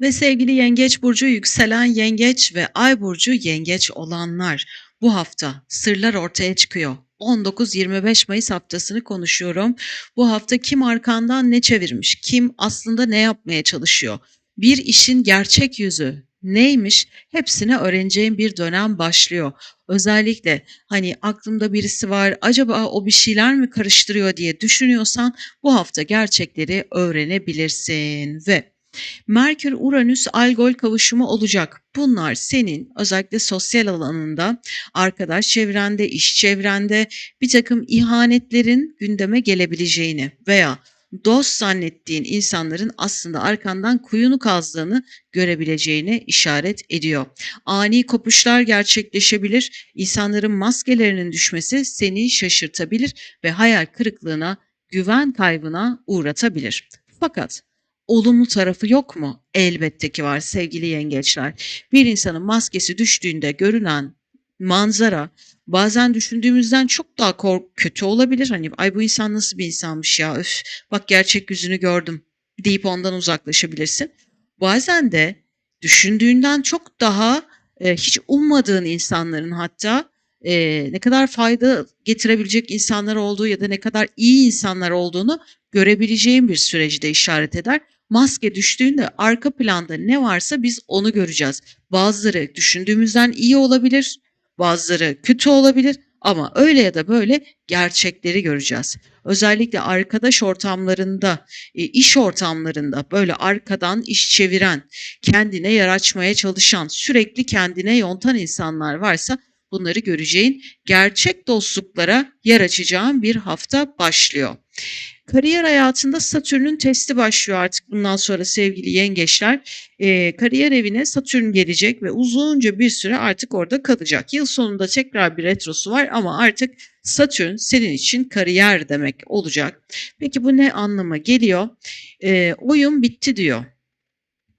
Ve sevgili Yengeç burcu, yükselen Yengeç ve Ay burcu Yengeç olanlar bu hafta sırlar ortaya çıkıyor. 19-25 Mayıs haftasını konuşuyorum. Bu hafta kim arkandan ne çevirmiş, kim aslında ne yapmaya çalışıyor? Bir işin gerçek yüzü neymiş? Hepsini öğreneceğim bir dönem başlıyor. Özellikle hani aklımda birisi var, acaba o bir şeyler mi karıştırıyor diye düşünüyorsan bu hafta gerçekleri öğrenebilirsin ve Merkür Uranüs Algol kavuşumu olacak. Bunlar senin özellikle sosyal alanında, arkadaş çevrende, iş çevrende bir takım ihanetlerin gündeme gelebileceğini veya dost zannettiğin insanların aslında arkandan kuyunu kazdığını görebileceğine işaret ediyor. Ani kopuşlar gerçekleşebilir, insanların maskelerinin düşmesi seni şaşırtabilir ve hayal kırıklığına, güven kaybına uğratabilir. Fakat olumlu tarafı yok mu? Elbette ki var sevgili yengeçler. Bir insanın maskesi düştüğünde görünen manzara bazen düşündüğümüzden çok daha kork kötü olabilir. Hani ay bu insan nasıl bir insanmış ya öf bak gerçek yüzünü gördüm deyip ondan uzaklaşabilirsin. Bazen de düşündüğünden çok daha e, hiç ummadığın insanların hatta e, ne kadar fayda getirebilecek insanlar olduğu ya da ne kadar iyi insanlar olduğunu görebileceğin bir süreci de işaret eder maske düştüğünde arka planda ne varsa biz onu göreceğiz. Bazıları düşündüğümüzden iyi olabilir, bazıları kötü olabilir ama öyle ya da böyle gerçekleri göreceğiz. Özellikle arkadaş ortamlarında, e, iş ortamlarında böyle arkadan iş çeviren, kendine yer açmaya çalışan, sürekli kendine yontan insanlar varsa bunları göreceğin gerçek dostluklara yer açacağın bir hafta başlıyor. Kariyer hayatında Satürn'ün testi başlıyor artık bundan sonra sevgili yengeçler. E, kariyer evine Satürn gelecek ve uzunca bir süre artık orada kalacak. Yıl sonunda tekrar bir retrosu var ama artık Satürn senin için kariyer demek olacak. Peki bu ne anlama geliyor? E, oyun bitti diyor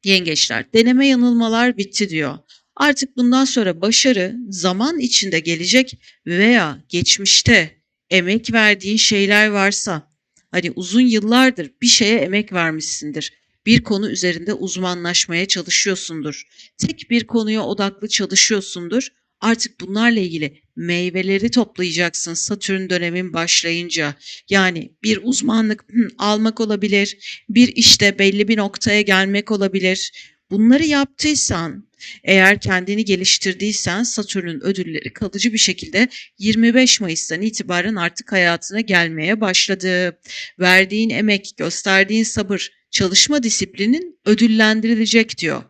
yengeçler. Deneme yanılmalar bitti diyor. Artık bundan sonra başarı zaman içinde gelecek veya geçmişte emek verdiğin şeyler varsa Hani uzun yıllardır bir şeye emek vermişsindir. Bir konu üzerinde uzmanlaşmaya çalışıyorsundur. Tek bir konuya odaklı çalışıyorsundur. Artık bunlarla ilgili meyveleri toplayacaksın Satürn dönemin başlayınca. Yani bir uzmanlık almak olabilir, bir işte belli bir noktaya gelmek olabilir. Bunları yaptıysan, eğer kendini geliştirdiysen Satürn'ün ödülleri kalıcı bir şekilde 25 Mayıs'tan itibaren artık hayatına gelmeye başladı. Verdiğin emek, gösterdiğin sabır, çalışma disiplinin ödüllendirilecek diyor.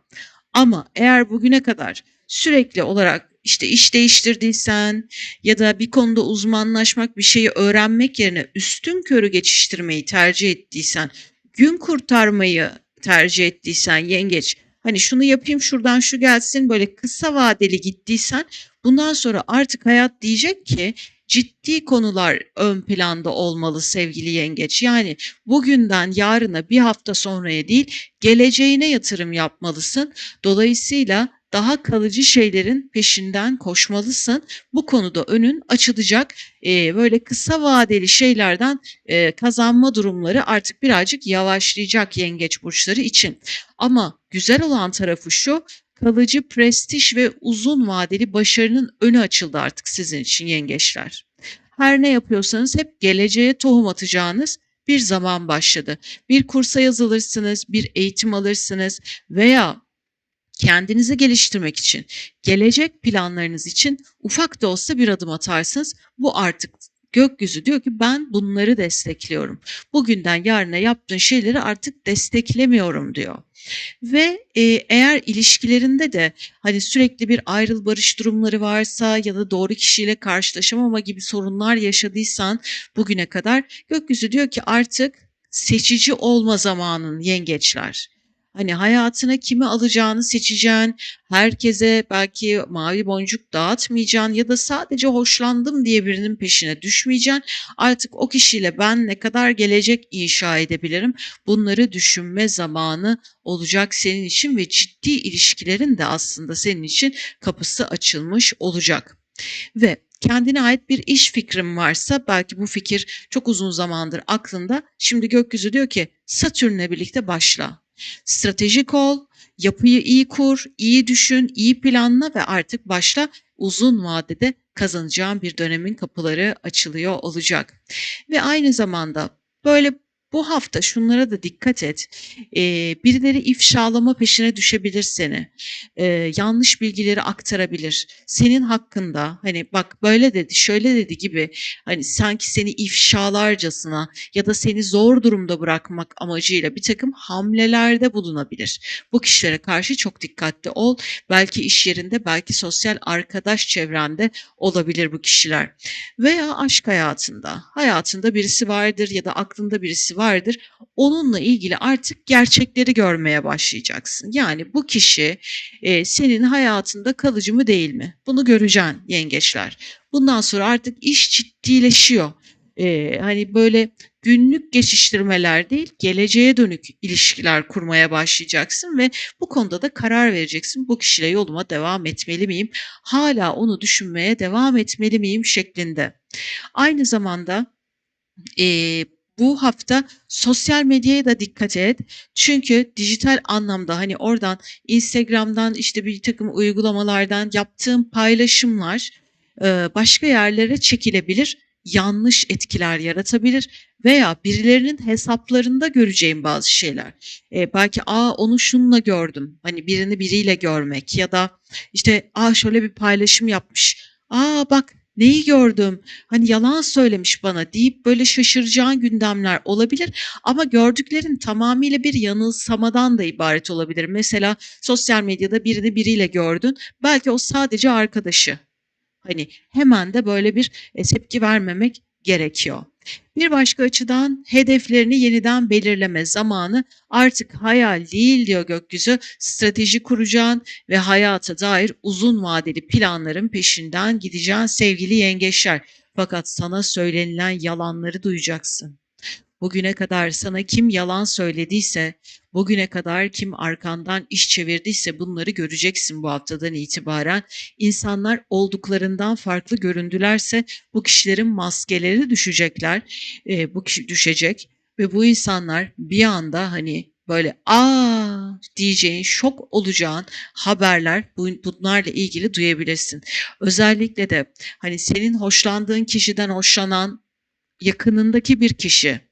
Ama eğer bugüne kadar sürekli olarak işte iş değiştirdiysen ya da bir konuda uzmanlaşmak, bir şeyi öğrenmek yerine üstün körü geçiştirmeyi tercih ettiysen, gün kurtarmayı tercih ettiysen yengeç hani şunu yapayım şuradan şu gelsin böyle kısa vadeli gittiysen bundan sonra artık hayat diyecek ki ciddi konular ön planda olmalı sevgili yengeç. Yani bugünden yarına bir hafta sonraya değil geleceğine yatırım yapmalısın. Dolayısıyla daha kalıcı şeylerin peşinden koşmalısın. Bu konuda önün açılacak. Ee, böyle kısa vadeli şeylerden e, kazanma durumları artık birazcık yavaşlayacak yengeç burçları için. Ama güzel olan tarafı şu, kalıcı prestij ve uzun vadeli başarının önü açıldı artık sizin için yengeçler. Her ne yapıyorsanız hep geleceğe tohum atacağınız bir zaman başladı. Bir kursa yazılırsınız, bir eğitim alırsınız veya kendinizi geliştirmek için, gelecek planlarınız için ufak da olsa bir adım atarsınız. Bu artık gökyüzü diyor ki ben bunları destekliyorum. Bugünden yarına yaptığın şeyleri artık desteklemiyorum diyor. Ve e, eğer ilişkilerinde de hani sürekli bir ayrıl barış durumları varsa ya da doğru kişiyle karşılaşamama gibi sorunlar yaşadıysan bugüne kadar gökyüzü diyor ki artık seçici olma zamanın yengeçler. Hani hayatına kimi alacağını seçeceksin. Herkese belki mavi boncuk dağıtmayacaksın ya da sadece hoşlandım diye birinin peşine düşmeyeceksin. Artık o kişiyle ben ne kadar gelecek inşa edebilirim? Bunları düşünme zamanı olacak senin için ve ciddi ilişkilerin de aslında senin için kapısı açılmış olacak. Ve kendine ait bir iş fikrim varsa belki bu fikir çok uzun zamandır aklında. Şimdi gökyüzü diyor ki Satürn'le birlikte başla. Stratejik ol, Yapıyı iyi kur, iyi düşün, iyi planla ve artık başla uzun vadede kazanacağın bir dönemin kapıları açılıyor olacak. Ve aynı zamanda böyle bu hafta şunlara da dikkat et. Eee, birileri ifşalama peşine düşebilir seni. Eee, yanlış bilgileri aktarabilir. Senin hakkında hani bak böyle dedi, şöyle dedi gibi hani sanki seni ifşalarcasına ya da seni zor durumda bırakmak amacıyla bir takım hamlelerde bulunabilir. Bu kişilere karşı çok dikkatli ol. Belki iş yerinde, belki sosyal arkadaş çevrende olabilir bu kişiler. Veya aşk hayatında. Hayatında birisi vardır ya da aklında birisi vardır. Onunla ilgili artık gerçekleri görmeye başlayacaksın. Yani bu kişi e, senin hayatında kalıcı mı değil mi? Bunu göreceksin yengeçler. Bundan sonra artık iş ciddileşiyor. E, hani böyle günlük geçiştirmeler değil, geleceğe dönük ilişkiler kurmaya başlayacaksın ve bu konuda da karar vereceksin. Bu kişiyle yoluma devam etmeli miyim? Hala onu düşünmeye devam etmeli miyim şeklinde. Aynı zamanda eee, bu hafta sosyal medyaya da dikkat et. Çünkü dijital anlamda hani oradan Instagram'dan işte bir takım uygulamalardan yaptığım paylaşımlar eee, başka yerlere çekilebilir, yanlış etkiler yaratabilir veya birilerinin hesaplarında göreceğim bazı şeyler. Eee, belki aa onu şununla gördüm. Hani birini biriyle görmek ya da işte aa şöyle bir paylaşım yapmış. Aa bak neyi gördüm? Hani yalan söylemiş bana deyip böyle şaşıracağın gündemler olabilir ama gördüklerin tamamıyla bir yanılsamadan da ibaret olabilir. Mesela sosyal medyada birini biriyle gördün. Belki o sadece arkadaşı. Hani hemen de böyle bir e, tepki vermemek gerekiyor. Bir başka açıdan hedeflerini yeniden belirleme zamanı artık hayal değil diyor gökyüzü. Strateji kuracaksın ve hayata dair uzun vadeli planların peşinden gideceksin sevgili yengeçler. Fakat sana söylenilen yalanları duyacaksın. Bugüne kadar sana kim yalan söylediyse, bugüne kadar kim arkandan iş çevirdiyse bunları göreceksin bu haftadan itibaren. İnsanlar olduklarından farklı göründülerse bu kişilerin maskeleri düşecekler, e, bu kişi düşecek ve bu insanlar bir anda hani böyle aa diyeceğin, şok olacağın haberler bu, bunlarla ilgili duyabilirsin. Özellikle de hani senin hoşlandığın kişiden hoşlanan yakınındaki bir kişi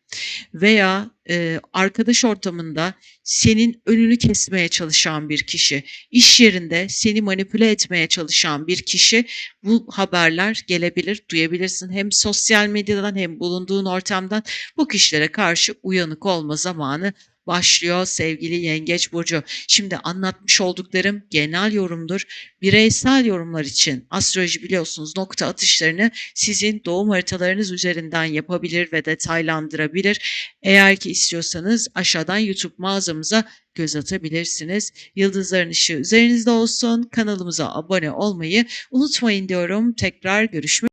veya e, arkadaş ortamında senin önünü kesmeye çalışan bir kişi, iş yerinde seni manipüle etmeye çalışan bir kişi bu haberler gelebilir, duyabilirsin. Hem sosyal medyadan hem bulunduğun ortamdan bu kişilere karşı uyanık olma zamanı başlıyor sevgili Yengeç Burcu. Şimdi anlatmış olduklarım genel yorumdur. Bireysel yorumlar için astroloji biliyorsunuz nokta atışlarını sizin doğum haritalarınız üzerinden yapabilir ve detaylandırabilir. Eğer ki istiyorsanız aşağıdan YouTube mağazamıza göz atabilirsiniz. Yıldızların ışığı üzerinizde olsun. Kanalımıza abone olmayı unutmayın diyorum. Tekrar görüşmek